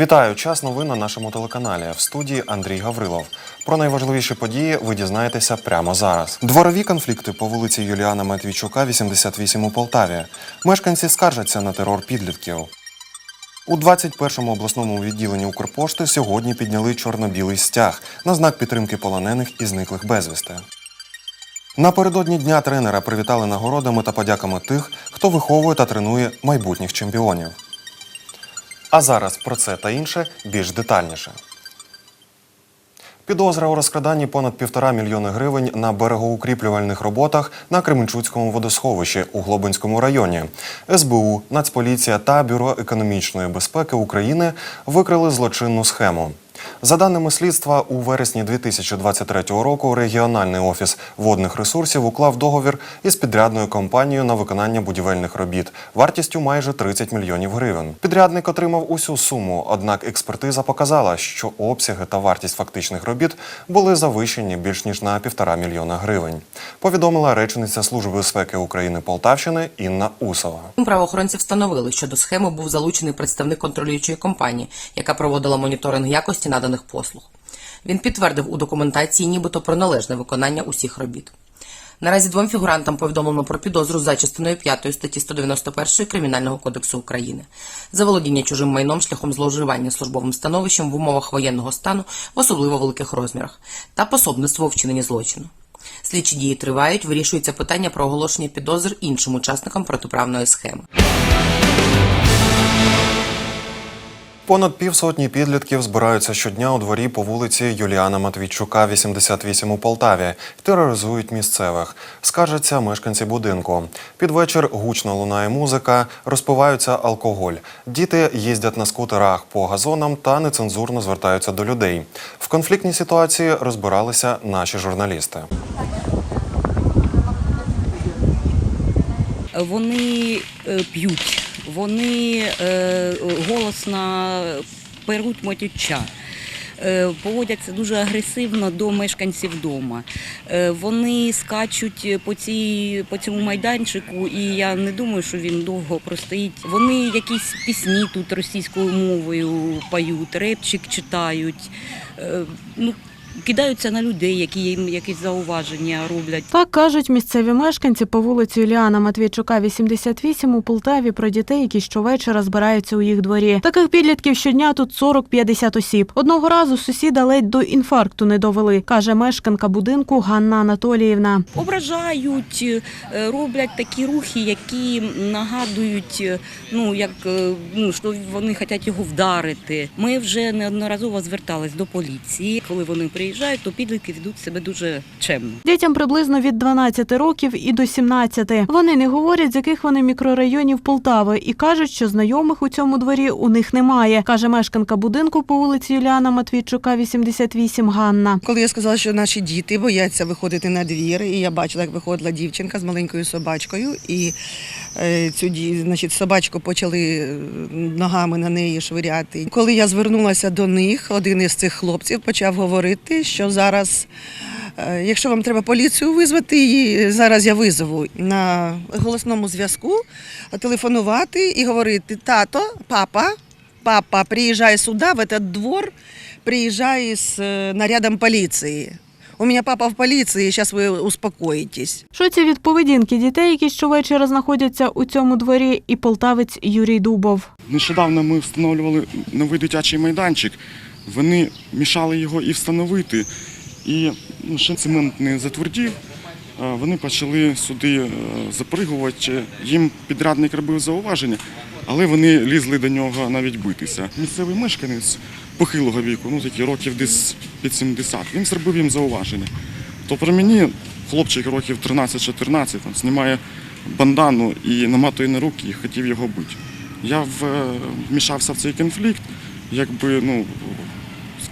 Вітаю! Час новин на нашому телеканалі. В студії Андрій Гаврилов. Про найважливіші події ви дізнаєтеся прямо зараз. Дворові конфлікти по вулиці Юліана Матвійчука, 88 у Полтаві. Мешканці скаржаться на терор підлітків. У 21-му обласному відділенні Укрпошти сьогодні підняли чорно-білий стяг на знак підтримки полонених і зниклих безвісти. Напередодні дня тренера привітали нагородами та подяками тих, хто виховує та тренує майбутніх чемпіонів. А зараз про це та інше більш детальніше. Підозра у розкраданні понад півтора мільйони гривень на берегоукріплювальних роботах на Кременчуцькому водосховищі у Глобинському районі. СБУ, Нацполіція та Бюро економічної безпеки України викрили злочинну схему. За даними слідства, у вересні 2023 року регіональний офіс водних ресурсів уклав договір із підрядною компанією на виконання будівельних робіт вартістю майже 30 мільйонів гривень. Підрядник отримав усю суму, однак експертиза показала, що обсяги та вартість фактичних робіт були завищені більш ніж на півтора мільйона гривень. Повідомила речниця Служби безпеки України Полтавщини Інна Усова. Правоохоронці встановили, що до схеми був залучений представник контролюючої компанії, яка проводила моніторинг якості наданих послуг. Він підтвердив у документації нібито про належне виконання усіх робіт. Наразі двом фігурантам повідомлено про підозру за частиною 5 статті 191 Кримінального кодексу України за володіння чужим майном шляхом зловживання службовим становищем в умовах воєнного стану в особливо великих розмірах та пособництво у вчиненні злочину. Слідчі дії тривають, вирішується питання про оголошення підозр іншим учасникам протиправної схеми. Понад півсотні підлітків збираються щодня у дворі по вулиці Юліана Матвійчука, 88 у Полтаві, тероризують місцевих. Скаржаться мешканці будинку. Під вечір гучно лунає музика, розпиваються алкоголь. Діти їздять на скутерах по газонам та нецензурно звертаються до людей. В конфліктній ситуації розбиралися наші журналісти. Вони е, п'ють, вони е, голосно перуть матюча. е, Поводяться дуже агресивно до мешканців дому. Е, Вони скачуть по, цій, по цьому майданчику, і я не думаю, що він довго простоїть. Вони якісь пісні тут російською мовою поють, репчик читають. Ну, кидаються на людей, які їм якісь зауваження роблять. Так кажуть місцеві мешканці по вулиці Юліана Матвійчука, 88 у Полтаві про дітей, які щовечора збираються у їх дворі. Таких підлітків щодня тут 40-50 осіб. Одного разу сусіда ледь до інфаркту не довели, каже мешканка будинку Ганна Анатоліївна. ображають, е, роблять такі рухи, які нагадують, е, ну як е, ну що вони хочуть його вдарити. Ми вже неодноразово звертались до поліції. Коли вони приїжджають, то підлітки ведуть себе дуже чемно. Дітям приблизно від 12 років і до 17. Вони не говорять, з яких вони мікрорайонів Полтави, і кажуть, що знайомих у цьому дворі у них немає, каже мешканка будинку по вулиці Юліана Матвійчука, 88 Ганна. Коли я сказала, що наші діти бояться виходити на двір, і я бачила, як виходила дівчинка з маленькою собачкою, і е, цю значить, собачку почали е, ногами на неї швиряти. Коли я звернулася до них, один із цих хлопців почав говорити, що зараз. е, Якщо вам треба поліцію визвати, її зараз я визову на голосному зв'язку, телефонувати і говорити: тато, папа, папа, приїжджай сюди, в этот двор, приезжай с э, нарядом полиции. У меня папа в полиции, сейчас вы успокоитесь. Шоці від поведінки дітей, які щовечора знаходяться у цьому дворі, і полтавець Юрій Дубов. Нещодавно ми встановлювали новий дитячий майданчик. Вони мішали його і встановити. І ну, ще цемент не затвердів. е, Вони почали сюди е, запригувати. Їм підрядник робив зауваження, але вони лізли до нього навіть битися. Місцевий мешканець похилого віку, ну такі років десь під 70, він зробив їм зауваження. То при мені хлопчик років 13-14 знімає бандану і наматує на руки і хотів його бити. Я вмішався в цей конфлікт, якби, ну,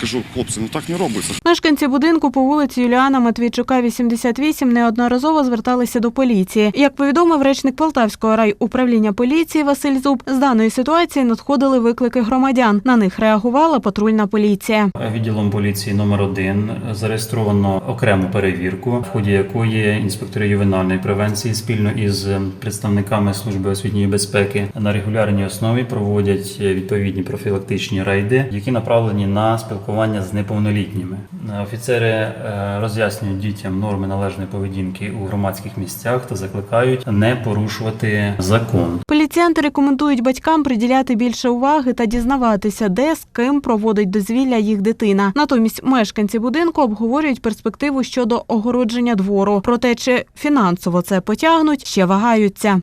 кажу, хлопці, ну так не робиться. Мешканці будинку по вулиці Юліана Матвійчука, 88, неодноразово зверталися до поліції. Як повідомив речник Полтавського райуправління поліції Василь Зуб, з даної ситуації надходили виклики громадян. На них реагувала патрульна поліція. Відділом поліції номер 1 зареєстровано окрему перевірку, в ході якої інспектори ювенальної превенції спільно із представниками служби освітньої безпеки на регулярній основі проводять відповідні профілактичні рейди, які направлені на спілкування з неповнолітніми. Офіцери е, роз'яснюють дітям норми належної поведінки у громадських місцях та закликають не порушувати закон. Поліціянти рекомендують батькам приділяти більше уваги та дізнаватися, де з ким проводить дозвілля їх дитина. Натомість мешканці будинку обговорюють перспективу щодо огородження двору. Проте чи фінансово це потягнуть, ще вагаються.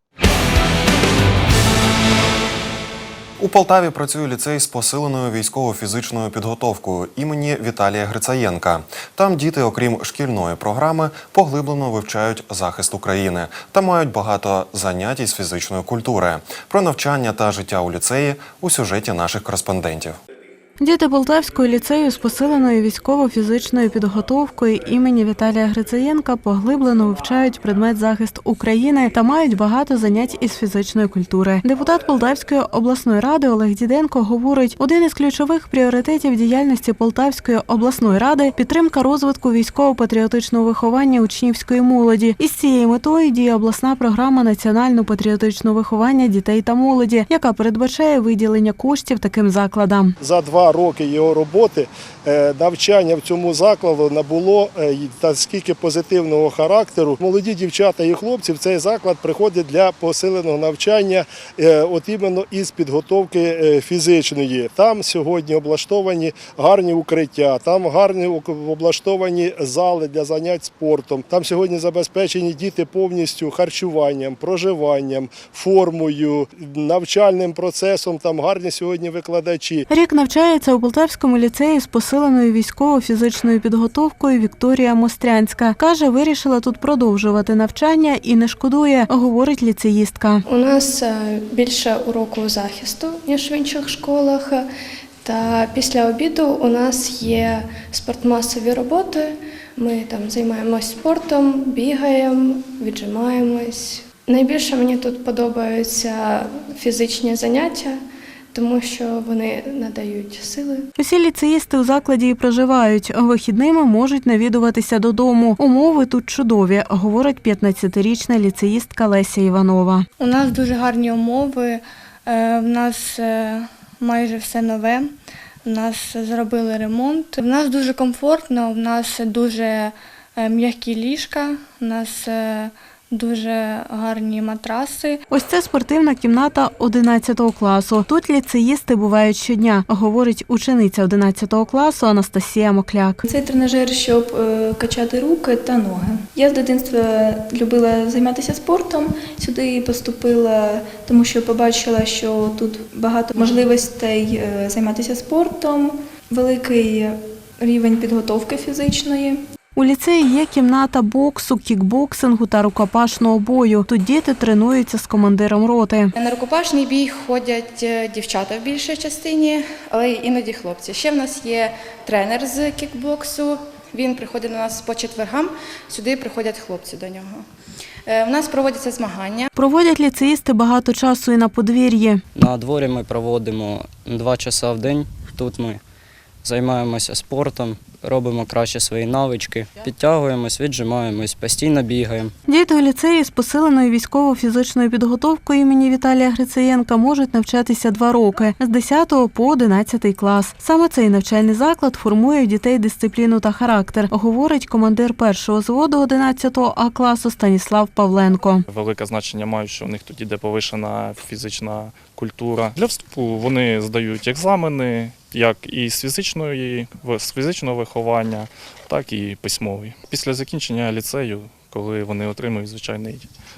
У Полтаві працює ліцей з посиленою військово-фізичною підготовкою імені Віталія Грицаєнка. Там діти, окрім шкільної програми, поглиблено вивчають захист України та мають багато занять із фізичної культури. Про навчання та життя у ліцеї у сюжеті наших кореспондентів. Діти Полтавського ліцею з посиленою військово-фізичною підготовкою імені Віталія Грицаєнка поглиблено вивчають предмет захист України та мають багато занять із фізичної культури. Депутат Полтавської обласної ради Олег Діденко говорить, один із ключових пріоритетів діяльності Полтавської обласної ради підтримка розвитку військово-патріотичного виховання учнівської молоді. Із цією метою діє обласна програма національно-патріотичного виховання дітей та молоді, яка передбачає виділення коштів таким закладам. За два роки його роботи е, навчання в цьому закладу набуло е, та скільки позитивного характеру. Молоді дівчата і хлопці в цей заклад приходять для посиленого навчання, е, от іменно із підготовки фізичної. Там сьогодні облаштовані гарні укриття, там гарні облаштовані зали для занять спортом. Там сьогодні забезпечені діти повністю харчуванням, проживанням, формою, навчальним процесом. Там гарні сьогодні викладачі. Рік навчається у Полтавському ліцеї з посиленою військово-фізичною підготовкою Вікторія Мострянська. Каже, вирішила тут продовжувати навчання і не шкодує, говорить ліцеїстка. У нас е, більше уроку захисту, ніж в інших школах. Та після обіду у нас є спортмасові роботи. Ми там займаємось спортом, бігаємо, віджимаємось. Найбільше мені тут подобаються фізичні заняття, тому що вони надають сили. Усі ліцеїсти у закладі і проживають. Вихідними можуть навідуватися додому. Умови тут чудові, говорить 15-річна ліцеїстка Леся Іванова. У нас дуже гарні умови, е, в нас е, майже все нове, в нас зробили ремонт. В нас дуже комфортно, в нас дуже е, м'які ліжка, у нас дуже гарні матраси. Ось це спортивна кімната 11 класу. Тут ліцеїсти бувають щодня, говорить учениця 11 класу Анастасія Мокляк. Цей тренажер, щоб е, качати руки та ноги. Я з дитинства любила займатися спортом. Сюди поступила, тому що побачила, що тут багато можливостей е, займатися спортом, великий рівень підготовки фізичної. У ліцеї є кімната боксу, кікбоксингу та рукопашного бою. Тут діти тренуються з командиром роти. На рукопашний бій ходять е, дівчата в більшій частині, але й іноді хлопці. Ще в нас є тренер з кікбоксу. Він приходить до нас по четвергам. Сюди приходять хлопці до нього. Е, У нас проводяться змагання. Проводять ліцеїсти багато часу і на подвір'ї. На дворі ми проводимо два часа в день. Тут ми займаємося спортом, робимо краще свої навички, підтягуємось, віджимаємось, постійно бігаємо. Діти у ліцеї з посиленою військово-фізичною підготовкою імені Віталія Грицаєнка можуть навчатися два роки з 10 по 11 клас. Саме цей навчальний заклад формує у дітей дисципліну та характер, говорить командир першого зводу 11 А класу Станіслав Павленко. Велике значення мають, що у них тоді йде повишена фізична культура. Для вступу вони здають екзамени, як і з фізичної з фізичного виховання, так і письмові. Після закінчення ліцею, коли вони отримують звичайний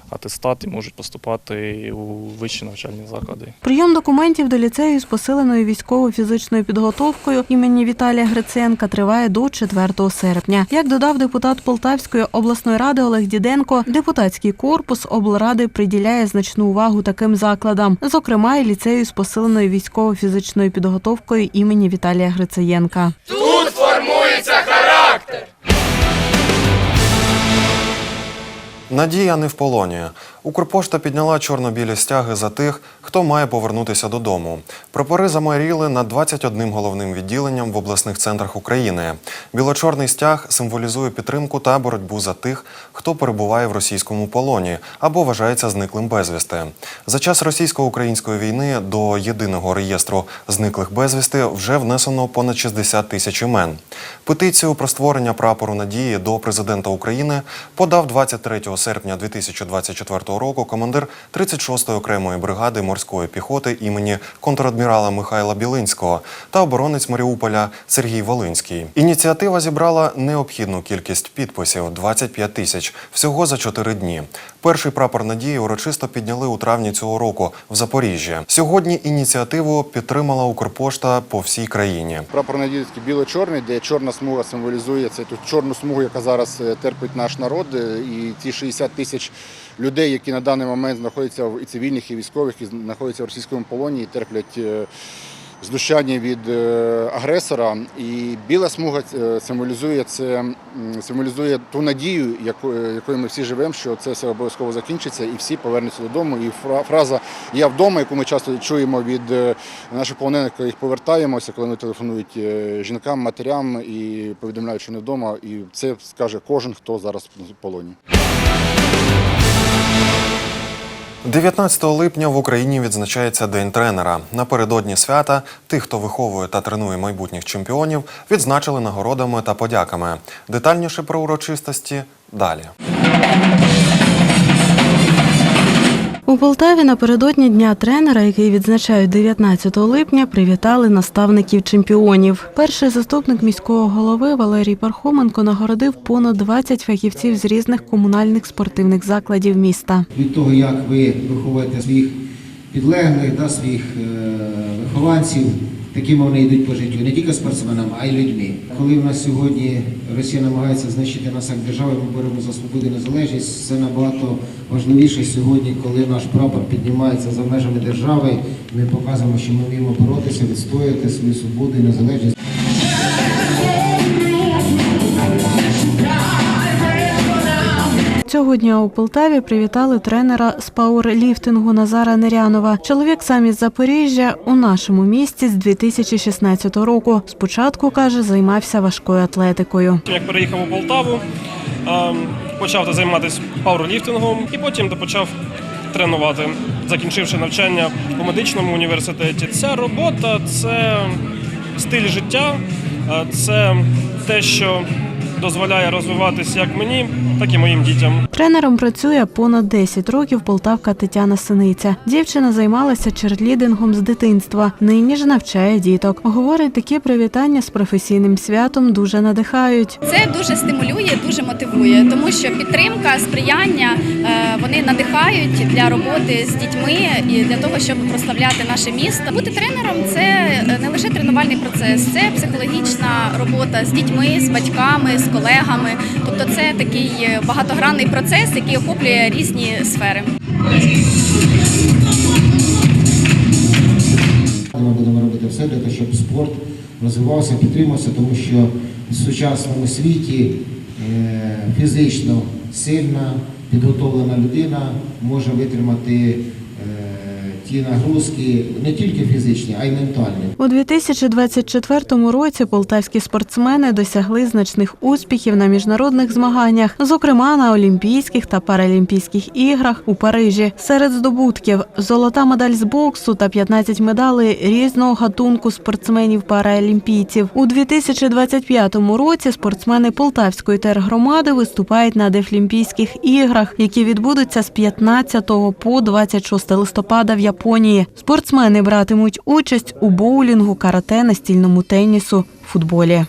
атестат і можуть поступати у вищі навчальні заклади. Прийом документів до ліцею з посиленою військово-фізичною підготовкою імені Віталія Гриценка триває до 4 серпня. Як додав депутат Полтавської обласної ради Олег Діденко, депутатський корпус облради приділяє значну увагу таким закладам, зокрема і ліцею з посиленою військово-фізичною підготовкою імені Віталія Грицаєнка. Тут Тут формується характер. Надія не в полоні. Укрпошта підняла чорно-білі стяги за тих, хто має повернутися додому. Прапори замайоріли над 21 головним відділенням в обласних центрах України. Біло-чорний стяг символізує підтримку та боротьбу за тих, хто перебуває в російському полоні або вважається зниклим безвісти. За час російсько-української війни до єдиного реєстру зниклих безвісти вже внесено понад 60 тисяч імен. Петицію про створення прапору надії до президента України подав 23 серпня 2024 року командир 36-ї окремої бригади морської піхоти імені контрадмірала Михайла Білинського та оборонець Маріуполя Сергій Волинський. Ініціатива зібрала необхідну кількість підписів 25 тисяч всього за 4 дні. Перший прапор надії урочисто підняли у травні цього року в Запоріжжі. Сьогодні ініціативу підтримала Укрпошта по всій країні. Прапор надійський біло-чорний, де чорна смуга символізує це ту чорну смугу, яка зараз е, терпить наш народ, е, і ті 60 тисяч людей, які на даний момент знаходяться в і цивільних, і військових, і знаходяться в російському полоні і терплять. е, Знущання від е, агресора, і біла смуга е, символізує це, символізує ту надію, якою, ми всі живемо, що це все обов'язково закінчиться, і всі повернуться додому. І фраза Я вдома, яку ми часто чуємо від наших полонених, коли їх повертаємося, коли вони телефонують жінкам, матерям і повідомляють, що не вдома. І це скаже кожен, хто зараз в полоні. 19 липня в Україні відзначається День тренера. Напередодні свята тих, хто виховує та тренує майбутніх чемпіонів, відзначили нагородами та подяками. Детальніше про урочистості далі. У Полтаві напередодні дня тренера, який відзначають 19 липня, привітали наставників чемпіонів. Перший заступник міського голови Валерій Пархоменко нагородив понад 20 фахівців з різних комунальних спортивних закладів міста. від того, як ви виховуєте своїх підлеглих, да, своїх е, вихованців, такими вони йдуть по життю, не тільки спортсменами, а й людьми. Коли в нас сьогодні Росія намагається знищити нас як держави, ми боремо за свободу і незалежність. Це набагато важливіше сьогодні, коли наш прапор піднімається за межами держави. Ми показуємо, що ми вміємо боротися, відстояти свою свободу і незалежність. Цього у Полтаві привітали тренера з пауерліфтингу Назара Нерянова. Чоловік сам із Запоріжжя у нашому місті з 2016 року. Спочатку каже, займався важкою атлетикою. Як переїхав у Полтаву, почав займатися пауерліфтингом і потім почав тренувати, закінчивши навчання у медичному університеті. Ця робота це стиль життя, це те, що дозволяє розвиватися як мені, так і моїм дітям. Тренером працює понад 10 років полтавка Тетяна Синиця. Дівчина займалася черлідингом з дитинства. Нині ж навчає діток. Говорить, такі привітання з професійним святом дуже надихають. Це дуже стимулює, дуже мотивує, тому що підтримка, сприяння е, вони надихають для роботи з дітьми і для того, щоб прославляти наше місто. Бути тренером це е, не лише тренувальний процес, це психологічна робота з дітьми, з батьками, з колегами. Тобто, це такий е, багатогранний процес, який охоплює різні сфери. Ми будемо робити все для того, щоб спорт розвивався, підтримувався, тому що в сучасному світі е, фізично сильна, підготовлена людина може витримати ті нагрузки, не тільки фізичні, а й ментальні. У 2024 році полтавські спортсмени досягли значних успіхів на міжнародних змаганнях, зокрема на Олімпійських та Паралімпійських іграх у Парижі. Серед здобутків золота медаль з боксу та 15 медалей різного гатунку спортсменів паралімпійців. У 2025 році спортсмени Полтавської тергромади виступають на Дефлімпійських іграх, які відбудуться з 15 по 26 листопада в Японії. Спортсмени братимуть участь у боулінгу, карате, настільному тенісу, футболі.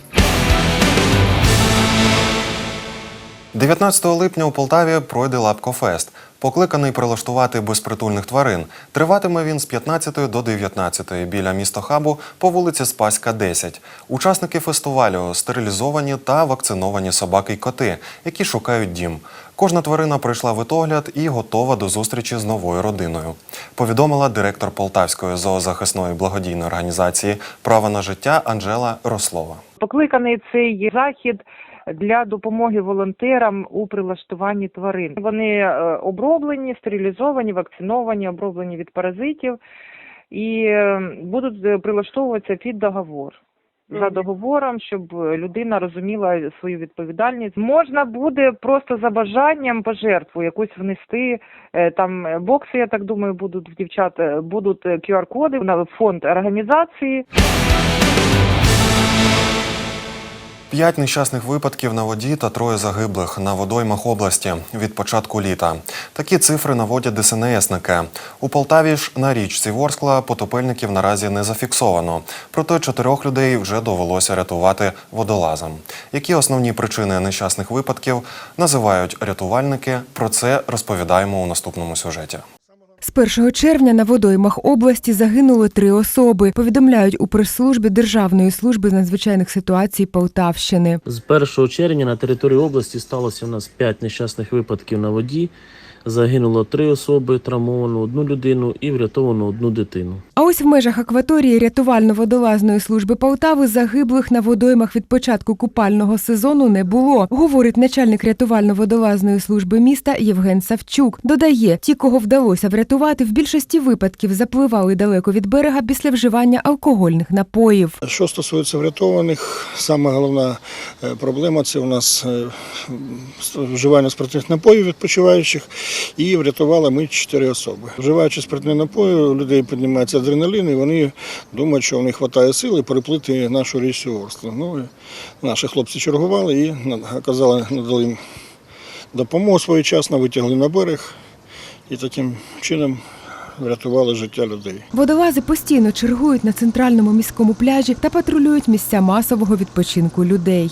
19 липня у Полтаві пройде Лапкофест. Покликаний прилаштувати безпритульних тварин. Триватиме він з 15 до 19 біля містохабу по вулиці Спаська, 10. Учасники фестивалю стерилізовані та вакциновані собаки й коти, які шукають дім. Кожна тварина пройшла витогляд і готова до зустрічі з новою родиною. Повідомила директор Полтавської зоозахисної благодійної організації Право на життя Анжела Рослова. Покликаний цей захід для допомоги волонтерам у прилаштуванні тварин. Вони е, оброблені, стерилізовані, вакциновані, оброблені від паразитів і е, будуть е, прилаштовуватися під договор. За договором, щоб людина розуміла свою відповідальність, можна буде просто за бажанням пожертву якусь внести. Там бокси, я так думаю, будуть в дівчат, будуть QR-коди на фонд організації. П'ять нещасних випадків на воді та троє загиблих на водоймах області від початку літа. Такі цифри наводять ДСНСники. У Полтаві ж на річці Ворскла потопельників наразі не зафіксовано. Проте чотирьох людей вже довелося рятувати водолазам. Які основні причини нещасних випадків називають рятувальники? Про це розповідаємо у наступному сюжеті. З 1 червня на водоймах області загинули три особи. Повідомляють у прес-службі Державної служби з надзвичайних ситуацій Полтавщини. З 1 червня на території області сталося у нас 5 нещасних випадків на воді. Загинуло три особи, травмовано одну людину і врятовано одну дитину. А ось в межах акваторії рятувально-водолазної служби Полтави загиблих на водоймах від початку купального сезону не було, говорить начальник рятувально-водолазної служби міста Євген Савчук. Додає, ті, кого вдалося врятувати, в більшості випадків запливали далеко від берега після вживання алкогольних напоїв. Що стосується врятованих, саме головна е, проблема це у нас е, вживання спиртних напоїв відпочиваючих. І врятували ми чотири особи. Вживаючи спиртні напої, у людей піднімається адреналін, і вони думають, що у них вистачає сили переплити нашу річцю Орслу. Ну, наші хлопці чергували і оказали, надали їм допомогу своєчасно, витягли на берег і таким чином врятували життя людей. Водолази постійно чергують на центральному міському пляжі та патрулюють місця масового відпочинку людей.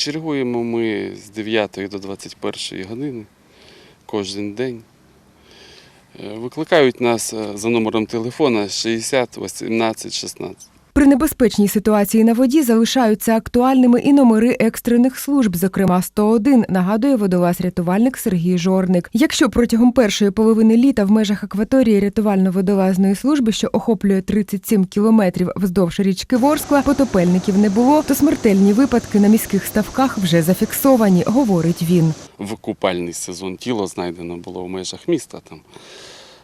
Чергуємо ми з 9 до 21 години кожен день. Е, Викликають нас е, за номером телефона 60 18 16. При небезпечній ситуації на воді залишаються актуальними і номери екстрених служб, зокрема 101, нагадує водолаз-рятувальник Сергій Жорник. Якщо протягом першої половини літа в межах акваторії рятувально-водолазної служби, що охоплює 37 кілометрів вздовж річки Ворскла, потопельників не було, то смертельні випадки на міських ставках вже зафіксовані, говорить він. В купальний сезон тіло знайдено було в межах міста. Там.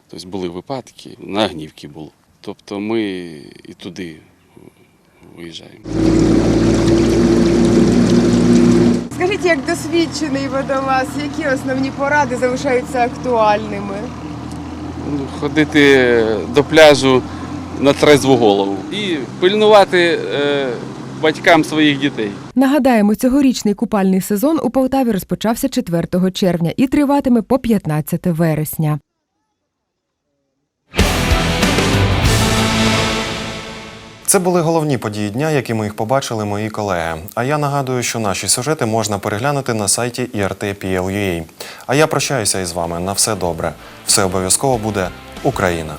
Тобто були випадки, на Агнівці було. Тобто ми і туди виїжджаємо. Скажіть, як досвідчений водолаз, які основні поради залишаються актуальними? Ну, Ходити до пляжу на трезву голову і пильнувати е, батькам своїх дітей. Нагадаємо, цьогорічний купальний сезон у Полтаві розпочався 4 червня і триватиме по 15 вересня. Це були головні події дня, які ми їх побачили мої колеги. А я нагадую, що наші сюжети можна переглянути на сайті IRT.PL.UA. А я прощаюся із вами на все добре. Все обов'язково буде Україна.